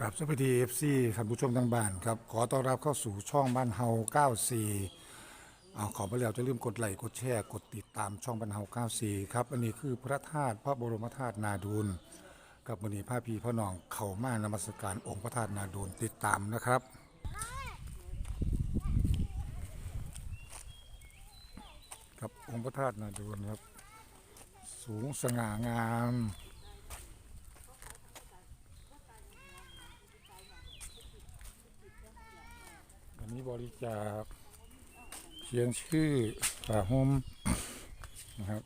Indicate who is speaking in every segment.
Speaker 1: กับสวัสดีเอฟซีท่านผู้ชมทางบ้านครับ ขอต้อนรับเข้าสู่ช่องบ้านเฮา94เอาขอไปแล้วจะลืมกดไลค์กดแชร์กดติดตามช่องบ้านเฮา94ครับ อันนี้คือพระธาตุพระบรมธาตุนาดูลกับวันนี้พระพีพระนองเข้ามานมัสการองค์พระธาตุนาดูลติดตามนะครับกับองค์พระธาตุนาดูลครับ สูงสง่างาม อันนี้ บริจาค เขียนชื่อป่าห่มนะครับ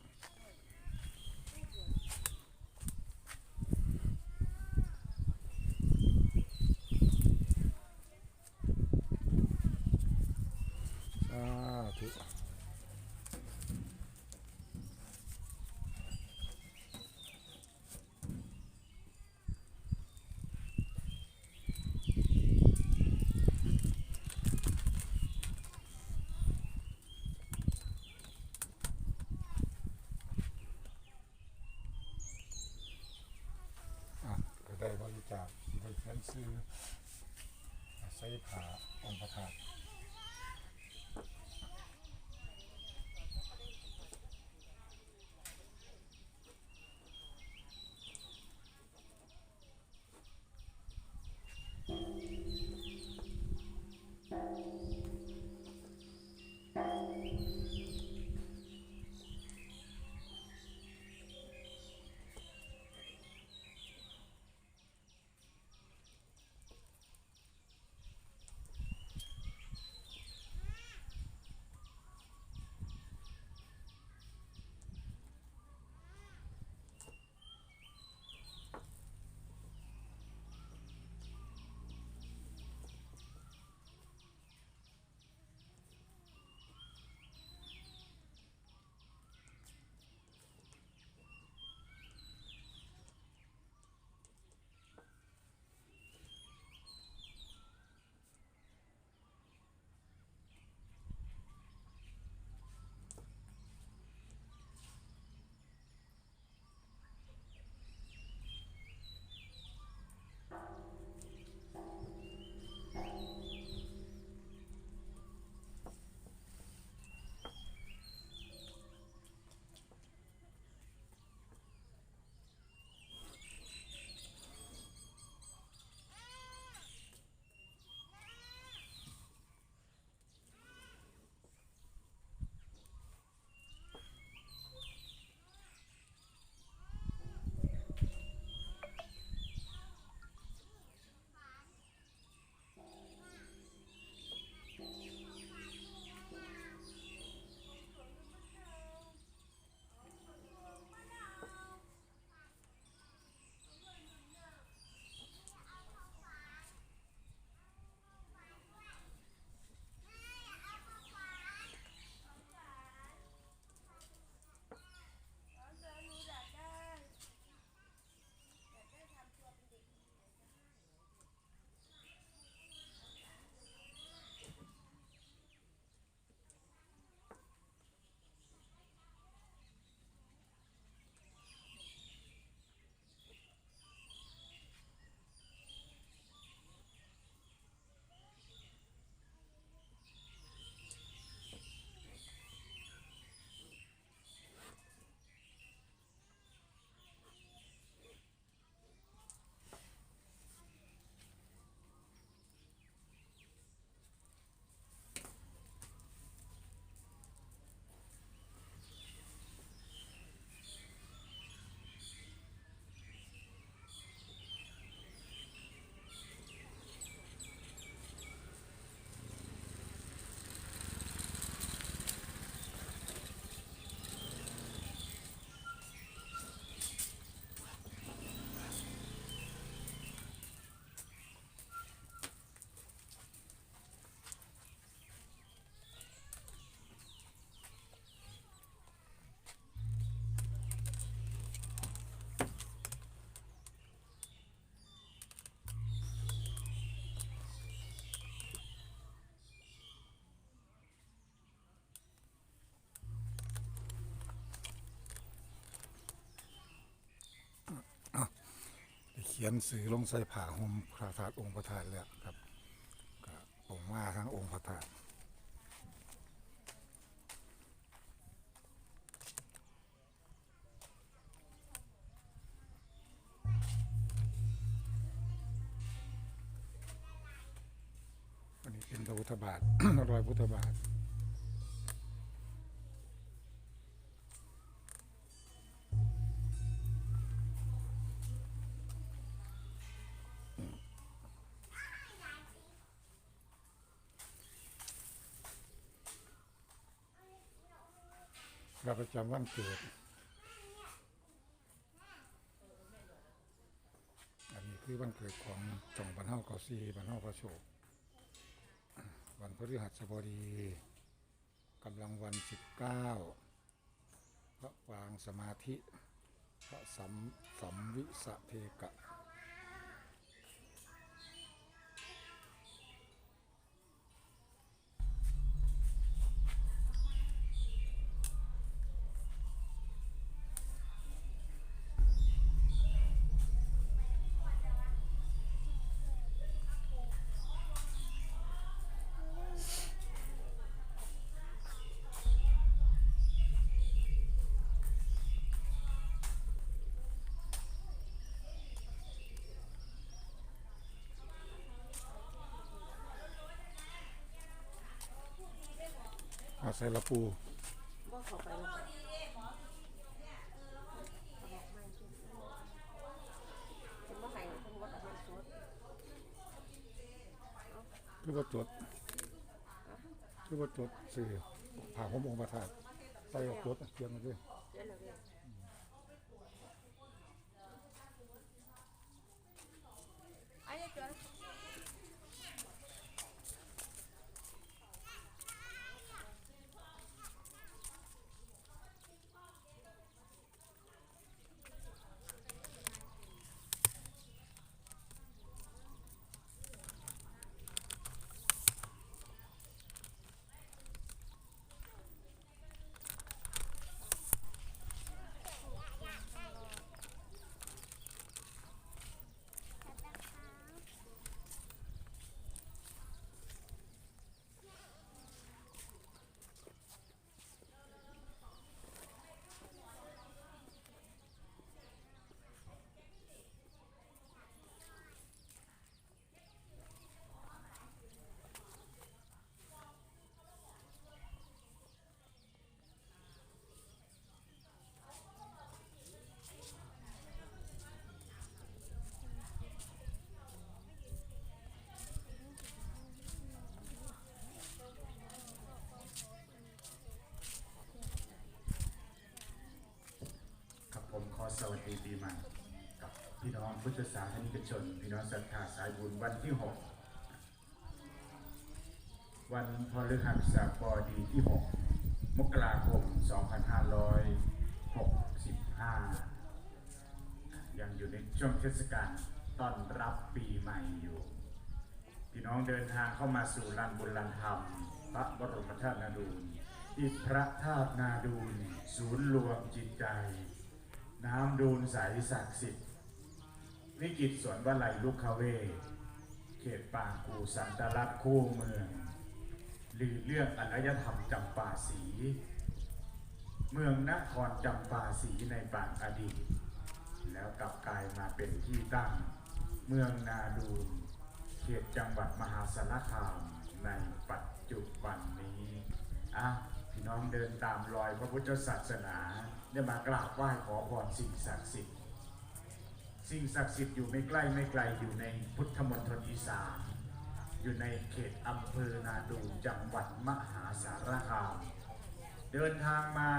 Speaker 1: สาธุอะก็ได้บริจาค คือใส่ผ้าองค์พระธาตุ ขียนสื่อลงใส่ผ่าห่มพระธาตุองค์พระธาตุแล้วครับก็องค์มาทั้งองค์พระธาตุอันนี้เป็นพระพุทธบาทรอยพุทธบาท จำวันเกิด อันนี้คือวันเกิดของจ่องบรรเทาเกาซีบรรเทาพระโชค วันพฤหัสบดีกำลังวันสิบเก้าพระปางสมาธิ พระสัมสัมวิสะเทกะ ใส่ละปูคือว่าจดคือว่าจดสื่อผ่าหัวมองค์พระธาตุใส่ออกจดเขียมมาด้วย
Speaker 2: เดี๋ยวเราเรียนไอ้เจ้า
Speaker 3: ครับผมขอ สวัสดีปีใหม่กับพี่น้องพุทธศาสนิกชน พี่น้องศรัทธาสายบุญวันที่6วันพฤหัสบดีที่6มกราคม 2565 ยังอยู่ในช่วงเทศกาลต้อนรับปีใหม่อยู่ พี่น้องเดินทางเข้ามาสู่ลานบุญลานธรรม พระบรมธาตุนาดูลที่พระธาตุนาดูลศูนย์รวมจิตใจ น้ำดูนใสศักดิ์สิทธิ์วิกิตสวนวลัยลุกคาเว เขตปางกูสันตลักษ์คู่เมือง หรือเรื่องอารยธรรมจำป่าสี เมืองนครจำป่าสีในปางอดีต แล้วกลับกลายมาเป็นที่ตั้ง เมืองนาดูนเขตจังหวัดมหาสารคามในปัจจุบันนี้อะ พี่น้องเดินตามรอยพระพุทธศาสนาได้มากราบไหว้ขอพรสิ่งศักดิ์สิทธิ์สิ่งศักดิ์สิทธิ์อยู่ไม่ใกล้ไม่ไกลอยู่ในพุทธมณฑลอีสานอยู่ในเขตอำเภอนาดูจังหวัดมหาสารคาม เดินทางมา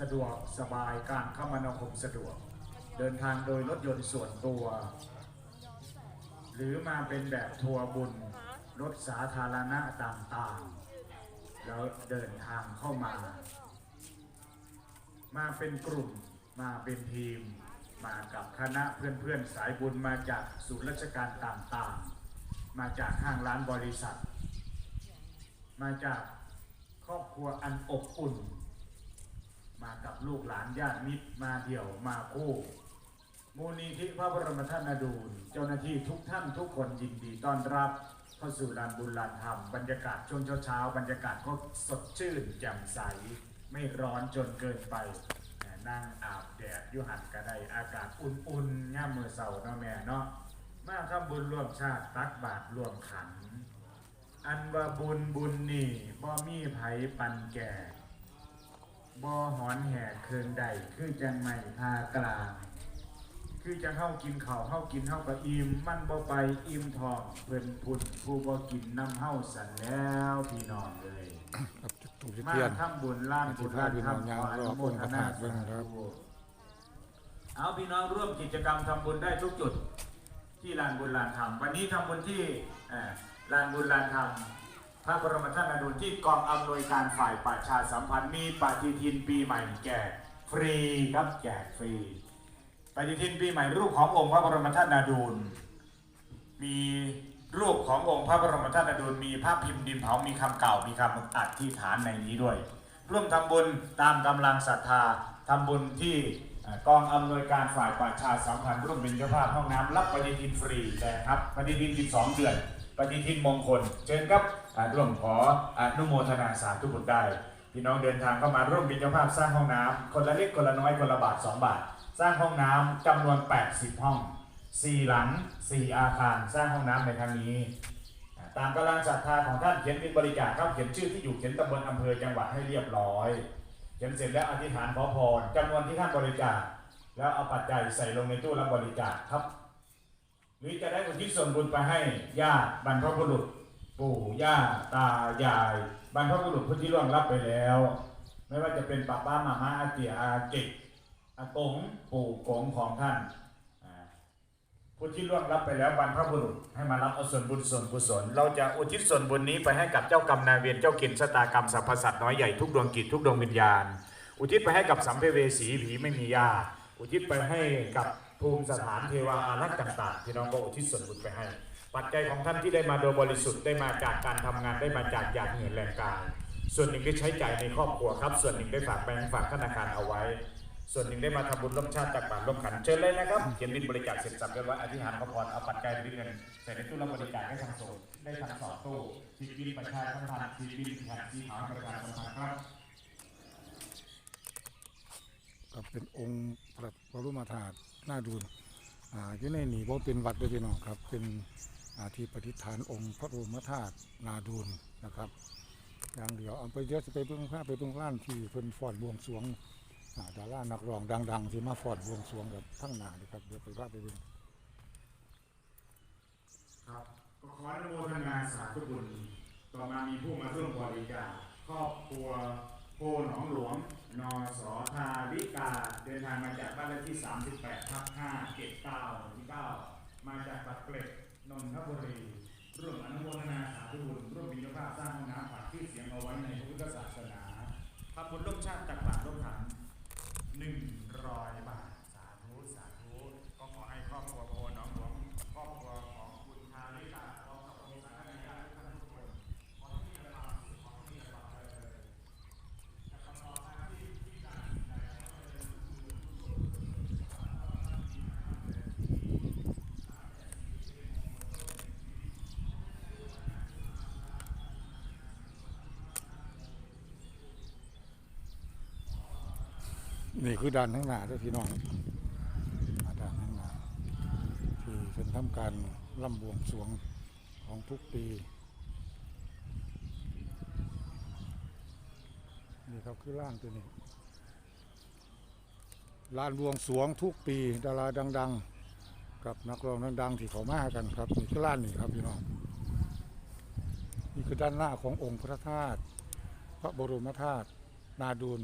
Speaker 3: สะดวกสบายการคมนาคมสะดวก เดินทางโดยรถยนต์ส่วนตัว หรือมาเป็นแบบทัวร์บุญรถสาธารณะต่างๆ แล้วเดินทางเข้ามา มาเป็นกลุ่มมาเป็นทีม มากับคณะเพื่อนๆ สายบุญมาจากศูนย์ราชการต่างๆ มาจากห้างร้านบริษัท มาจากครอบครัวอันอบอุ่น มากับลูกหลานญาติมิตรมาเดี่ยวมาคู่มูลนิธิพระบรมธาตุนาดูลเจ้าหน้าที่ทุกท่านทุกคนยินดีต้อนรับ เข้าสู่ลานบุญลานธรรมบรรยากาศช่วงเช้าๆบรรยากาศก็สดชื่นแจ่มใส ไม่ร้อนจนเกินไปนั่งอาบแดดยุหันกระไดอากาศอุ่นๆง่ามมือเสาเนาะแม่เนาะมาทำบุญร่วมชาติตักบาตรร่วมขัน อันว่าบุญบุญนี่บ่มีไผปันแก่บ่หอนแห่เคืองใดคือจังไม่พากลาง คือจังเข้ากินข้าวเข้ากินเข้าก็อิ่มมันบ่ไปอิ่มทองเพิ่นพุ่นผู้บ่กินน้ำเฮาสันแล้วพี่น้องเลย
Speaker 1: ครับจุดถูกจุด
Speaker 3: มา
Speaker 1: เทียน
Speaker 3: ทำบุญล้านบุญล้าน
Speaker 1: พี่น้องย่าง
Speaker 3: ขออนุโมทนา
Speaker 1: รอเพิ่นประกาศเบิ่งครับ
Speaker 3: เอาพี่น้องร่วมกิจกรรมทำบุญได้ทุกจุด ที่ลานบุญลานธรรมวันนี้ทำบุญที่เอ่อลานบุญลานธรรมพระบรมธาตุนาดูลที่กองอำนวยการฝ่ายประชาสัมพันธ์มีปฏิทินปีใหม่แจกฟรีครับแจกฟรีป ฏิทินปีใหม่รูปขององค์พระบรมธาตุนาดูล มีรูปขององค์พระบรมธาตุนาดูลมีภาพพิมพ์ดินเผา มีคำเก่า มีคำอธิษฐานในนี้ด้วย ร่วมทำบุญตามกำลังศรัทธาทำบุญที่กองอำนวยการฝ่ายประชาสัมพันธ์ร่วมเป็นเจ้าภาพห้องน้ำรับปฏิทินฟรีนะครับปฏิทิน 12 เดือนปฏิทินมงคล เชิญครับร่วมขออนุโมทนาสาธุบุญได้ พี่น้องเดินทางเข้ามาร่วมเป็นเจ้าภาพสร้างห้องน้ำคนละเล็กคนละน้อยคนละบาท 2 บาท สร้างห้องน้ำจำนวน 80 ห้อง 4 หลัง 4 อาคาร สร้างห้องน้ำในครั้งนี้ ตามกำลังศรัทธาของท่านเขียนบินบริจาคครับเขียนชื่อที่อยู่เขียนตำบลอำเภอจังหวัดให้เรียบร้อย เขียนเสร็จแล้วอธิษฐานขอพรจำนวนที่ท่านบริจาคแล้วเอาปัจจัยใส่ลงในตู้รับบริจาคครับ หรือจะได้อุทิศส่วนบุญไปให้ญาติบรรพบุรุษ ปู่ย่าตายาย บรรพบุรุษผู้ที่ล่วงลับไปแล้ว ไม่ว่าจะเป็นป้าป้ามาม่าอาเตียอาเก็ก อากงปู่กงของท่านผู้ที่ล่วงลับไปแล้วบรรพบุรุษให้มารับเอาส่วนบุญส่วนกุศลเราจะอุทิศส่วนบุญนี้ไปให้กับเจ้ากรรมนายเวรเจ้ากินชะตากรรมสรรพสัตว์น้อยใหญ่ทุกดวงกิจทุกดวงวิญญาณ อุทิศไปให้กับสัมภเวสีผีไม่มียาอุทิศไปให้กับภูมิสถานเทวาอารักษ์ต่างๆพี่น้องก็อุทิศส่วนบุญไปให้ ปัจจัยของท่านที่ได้มาโดยบริสุทธิ์ได้มาจากการทำงานได้มาจากหยาดเหงื่อแรงกายส่วนหนึ่งได้ใช้จ่ายในครอบครัวครับ ส่วนหนึ่งได้ฝากแบงก์ฝากธนาคารเอาไว้ ส่วนหนึ่งได้มาทำบุญร่วมชาติตักบาตรร่วมขันเชิญเลยนะครับเขียนบินบริจาคเสร็จสับเรียบร้อยอธิษฐานขอพรเอาปัจจัยบินเงินใส่ในตู้รับบริจาคได้ทางส่งได้ทางสองตู้ทีบินประชาสัมพันธ์ทีบินแผ่นสีขาวประชาสัมพันธ์ครับ
Speaker 1: ก็เป็นองค์พระบรมธาตุหน้าดูนอ่าอยู่ในนี่บ่เป็นวัดด้วยพี่น้องครับ เป็นอาที่ประดิฐานองค์พระบรมธาตุนาดูนนะครับอย่างเดียวเอาไปเดี๋ยวจะไปเบิ่งภาไปเบิ่งร้านที่เพิ่นฟอนบวงสรวง ดารานักร้องดังๆที่มาฟอดวงสวงกับทั้งหนาเลยครับเดี๋ยวไปว่าไปดู
Speaker 3: ครับก็ขออนุโมทนาสาธุบุญต่อมามีผู้มาร่วมบริจาคครอบครัวโพหนองหลวง นสทาวิกา เดินทางมาจากบ้านเลขที่ 38ทับ5เกตเต้าที่เก้ามาจากปักเกร็ดนนทบุรีร่วมอนุโมทนาสาธุบุญร่วมมีนภาพสร้างห้องน้ำฝากที่เสียงเอาไว้ในพุทธศาสนาพระพุทธร่มชาติจากบาตลกฐมถา 1ราย
Speaker 1: นี่คือด้านข้างหน้าเด้วยพี่น้องอ่าด้านข้างหน้าที่เป็นทำการล่ำบวงสรวงของทุกปี นี่ครับคือร้านตัวนี้ลานบวงสรวงทุกปีดาราดัง ๆ กับนักร้องดังๆที่เขามากันครับนี่คือร้านนี่ครับพี่น้องนี่คือด้านหน้าขององค์พระธาตุพระบรมธาตุนาดูล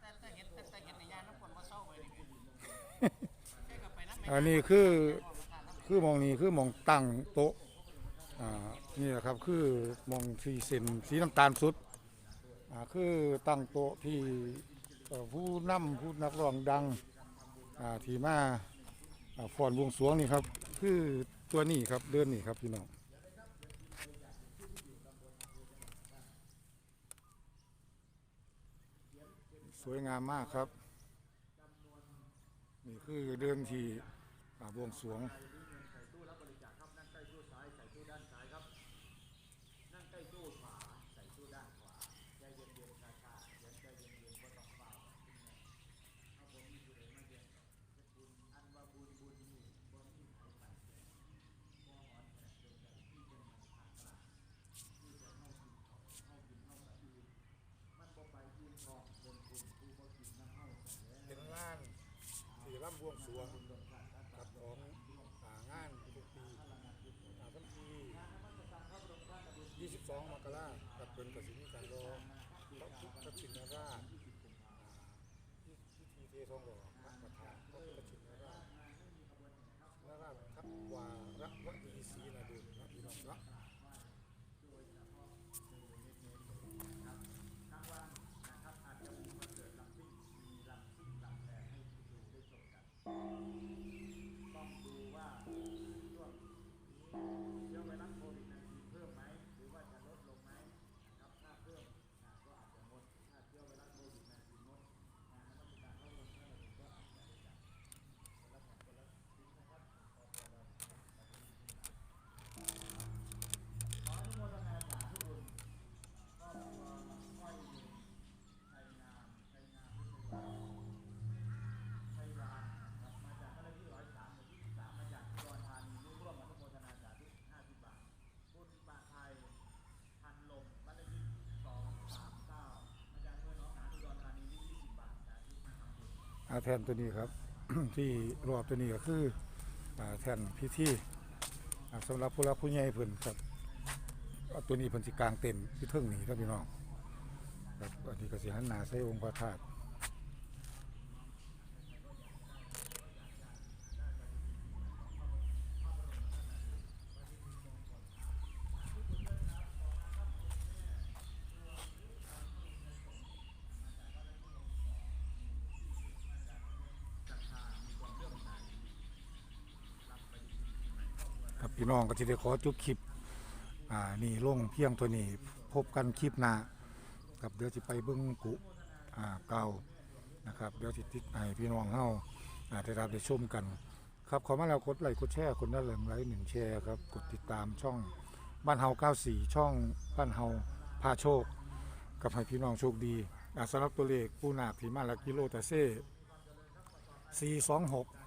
Speaker 2: แต่แต่เห็นแต่แต่เห็นในยานน้ำฝนบ่เศร้าเลยนี่แค่กลับไปน้ำ
Speaker 1: อันนี้คือคือมองนี้คือมองตั้งโต๊ะอ่านี่แหละครับคือมองสีเส้นสีน้ำตาลสุดอ่าคือตั้งโต๊ะที่เอ่อผู้นำผู้นักร้องดังอ่าที่มา
Speaker 3: อ่าฟอนบวงสรวงนี่ครับ คือตัวนี้ครับเดินนี่ครับพี่น้อง สวยงามมากครับ นี่คือเดินที่ อ่าบวงสรวง เป็นงานที่ร่ำบวงสรวงกับของอ่างานทุกปีอ่าวันที่22 มกราคมกับเป็นกสิมีการรอพระพุทธชินราชอ่าพิธีเททองหล่อพระประธานพระพุทธชินราชนราชทัพวาระวดีศรีนาดุลนะพี่น้องเนาะ อา แทนตัวนี้ครับ ที่รอบตัวนี้ก็คือแทนพิธีอ่าสำหรับผู้รับผู้ใหญ่เพิ่นครับตัวนี้เพิ่นสิกลางเต็นท์ที่เทิงนี้ครับพี่น้องครับอันนี้ก็สิหันหน้าใส่องค์พระธาตุ น้องก็จะได้ขอจุบคลิปอ่านี่ลงเพียงตัวนี้พบกันคลิปหน้าครับเดี๋ยวจะไปเบิ้งกุอ่าเก่านะครับเดี๋ยวจะติดให้พี่น้องเฮาอ่าได้รับได้ชมกัน ครับขอมาแล้วกดไลค์กดแชร์คนละหนึ่งไลค์หนึ่งแชร์ครับกดติดตามช่องบ้านเฮา94 ช่องบ้านเฮาพาโชค กับให้พี่น้องโชคดีอ่าสำหรับตัวเลขผู้นาคที่มาละกิโลตาเซ่426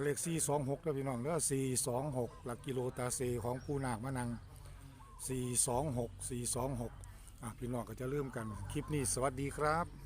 Speaker 3: เลข426แล้วพี่น้องเด้อ426หลักกิโลตาเซของปูนากมะนัง426 426อะพี่น้องก็จะเริ่มกันคลิปนี้สวัสดีครับ